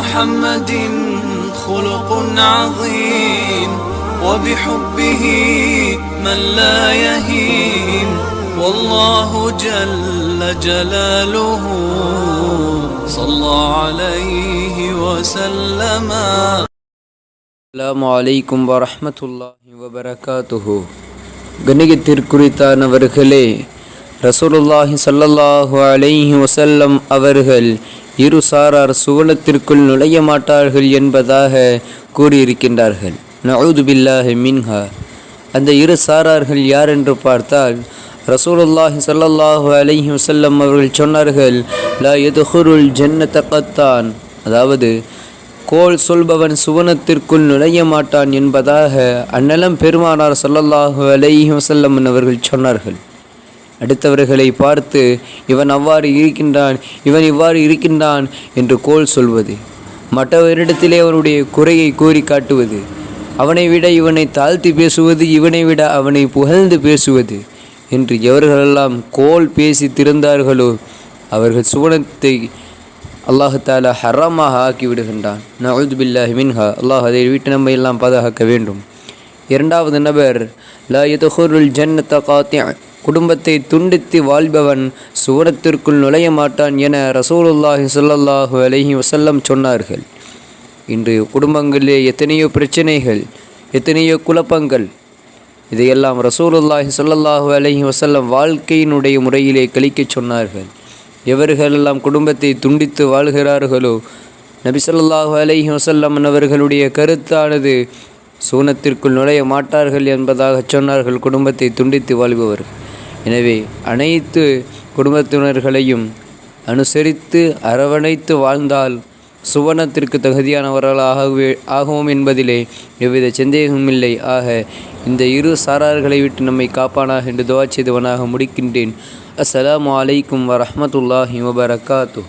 محمد خلق عظيم وبحبه من لا يهيم والله جل جلاله صلى عليه وسلم அஸ்ஸலாமு அலைக்கும் வரஹ்மத்துல்லாஹி வபரகாத்துஹு கணிகத்திற்குறித்தானவர்களே ரசூலுல்லாஹி ஸல்லல்லாஹு அலைஹி வஸல்லம் அவர்கள் இரு சாரார் சுவனத்திற்குள் நுழைய மாட்டார்கள் என்பதாக கூறியிருக்கின்றார்கள். நவுது பில்லாஹி மின்ஹா. அந்த இரு சாரார்கள் யார் என்று பார்த்தால் ரசூலுல்லாஹி சல்லாஹு அலஹி வசல்லம் அவர்கள் சொன்னார்கள் லா எதுஹுருல் ஜென்ன கத்தான். அதாவது கோல் சொல்பவன் சுவனத்திற்குள் நுழைய மாட்டான் என்பதாக அந்நலம் பெருமானார் சல்லல்லாஹு அலஹி வசல்லம் அவர்கள் சொன்னார்கள். அடுத்தவர்களை பார்த்து இவன் அவ்வாறு இருக்கின்றான் இவன் இவ்வாறு இருக்கின்றான் என்று கோல் சொல்வது. மற்றவரிடத்திலே அவனுடைய குறையை கூறி காட்டுவது. அவனை விட இவனை தாழ்த்தி பேசுவது இவனை விட அவனை புகழ்ந்து பேசுவது என்று எவர்களெல்லாம் கோல் பேசி திறந்தார்களோ அவர்கள் சுவனத்தை அல்லாஹு தாலா ஹராமாக ஆக்கி விடுகின்றான். நவுது பில்லாஹி மின்ஹா. அல்லாஹ் அதை வீட்டு நம்ம எல்லாம் பாதுகாக்க வேண்டும். இரண்டாவது நபர் லா யதுஹுருல் ஜன்னத காத்தியான் குடும்பத்தை துண்டித்து வாழ்பவன் சுவனத்திற்குள் நுழைய மாட்டான் என ரசூலுல்லாஹி சொல்லல்லாஹு அலஹி வசல்லம் சொன்னார்கள். இன்று குடும்பங்களிலே எத்தனையோ பிரச்சனைகள் எத்தனையோ குழப்பங்கள் இதையெல்லாம் ரசூலுல்லாஹி சொல்லல்லாஹு அலஹி வசல்லம் வாழ்க்கையினுடைய முறையிலே கழிக்கச் சொன்னார்கள். எவர்களெல்லாம் குடும்பத்தை துண்டித்து வாழ்கிறார்களோ நபி ஸல்லல்லாஹு அலைஹி வசல்லம் அவர்களுடைய கருத்தானது சூனத்திற்குள் நுழைய மாட்டார்கள் என்பதாக சொன்னார்கள் குடும்பத்தை துண்டித்து வாழ்பவர்கள். எனவே அனைத்து குடும்பத்தினர்களையும் அனுசரித்து அரவணைத்து வாழ்ந்தால் சுவனத்திற்கு தகுதியானவர்களாகவே ஆகவும் என்பதிலே எவ்வித சந்தேகமில்லை ஆக இந்த இரு சாரார்களை விட்டு நம்மை காப்பானாக என்று துவா செய்தவனாக முடிக்கின்றேன். அஸ்ஸலாம் அலைக்கும் வரமத்துல்லாஹி வபரகாத்து